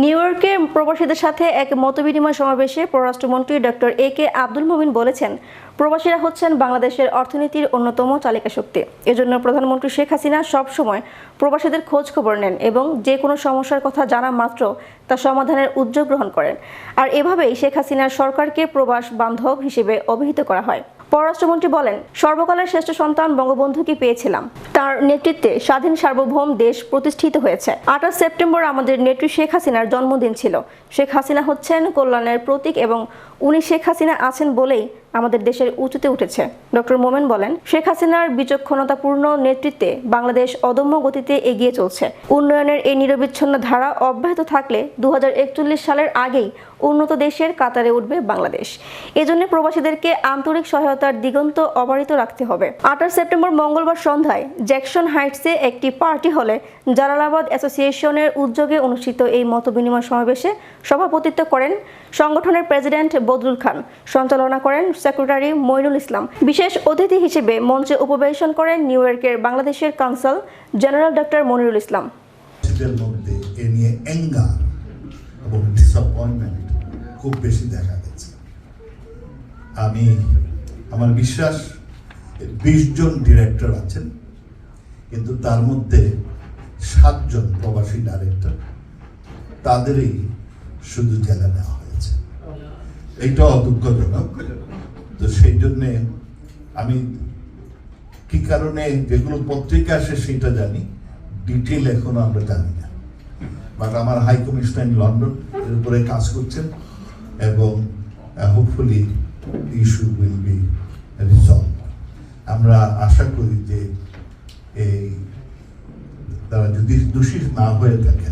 New ইয়র্কে প্রবাসীদের সাথে এক মতবিনিময় সমাবেশে পররাষ্ট্রমন্ত্রী ডক্টর এ কে আব্দুল মোমিন বলেছেন, প্রবাসীরা হচ্ছেন বাংলাদেশের অর্থনীতির অন্যতম চালিকা শক্তি। এজন্য প্রধানমন্ত্রী শেখ হাসিনা সবসময় প্রবাসীদের খোঁজ খবর নেন এবং যে কোনো সমস্যার কথা জানা মাত্র তা সমাধানের উদ্যোগ গ্রহণ করেন। আর এভাবেই শেখ হাসিনার সরকারকে প্রবাস বান্ধব হিসেবে অভিহিত করা হয়। পররাষ্ট্রমন্ত্রী বলেন, সর্বকালের শ্রেষ্ঠ সন্তান বঙ্গবন্ধুকে পেয়েছিলাম। তার নেতৃত্বে স্বাধীন সার্বভৌম দেশ প্রতিষ্ঠিত হয়েছে। আঠাশ সেপ্টেম্বর আমাদের নেত্রী শেখ হাসিনার জন্মদিন ছিল। শেখ হাসিনা হচ্ছেন কল্যাণের প্রতীক এবং উনি শেখ হাসিনা আছেন বলেই আমাদের দেশের উঁচুতে উঠেছে। ডক্টর মোমেন বলেন, শেখ হাসিনার বিচক্ষণতাপূর্ণ নেতৃত্বে বাংলাদেশ অদম্য গতিতে এগিয়ে চলছে। উন্নয়নের এই নিরবিচ্ছিন্ন ধারা অব্যাহত থাকলে দু সালের আগেই উন্নত দেশের কাতারে উঠবে বাংলাদেশ। এজন্য প্রবাসীদেরকে আন্তরিক সহায়তার দিগন্ত অবারিত রাখতে হবে। আঠাশ সেপ্টেম্বর মঙ্গলবার সন্ধ্যায় জ্যাকসন হাইটসে একটি পার্টি হলে জালালাবাদ অ্যাসোসিয়েশনের উদ্যোগে অনুষ্ঠিত এই মতবিনিময় সমাবেশে সভাপতিত্ব করেন সংগঠনের প্রেসিডেন্ট বদরুল খান। সঞ্চালনা করেন সেক্রেটারি মইনুল ইসলাম। বিশেষ অতিথি হিসেবে মঞ্চে উপবেশন করেন নিউ ইয়র্কের বাংলাদেশের council general doctor Monirul Islam. খুব বেশি দেখা গেছে আমি, আমার বিশ্বাস বিশ জন ডিরেক্টর আছেন, কিন্তু তার মধ্যে সাতজন প্রবাসী ডাইরেক্টর তাদেরই শুধু জেলা দেওয়া হয়েছে। এইটাও দুঃখজনক। তো সেই জন্যে আমি কি কারণে যেগুলো পত্রিকা আসে সেটা জানি ডিটেল এখনও আমরা জানি না। বাট আমার হাই কমিশনার ইন লন্ডন এর উপরে কাজ করছেন এবং hopefully issue will be resolve আমরা আশা করি যে এই, তারা যদি দোষী না হয়ে থাকেন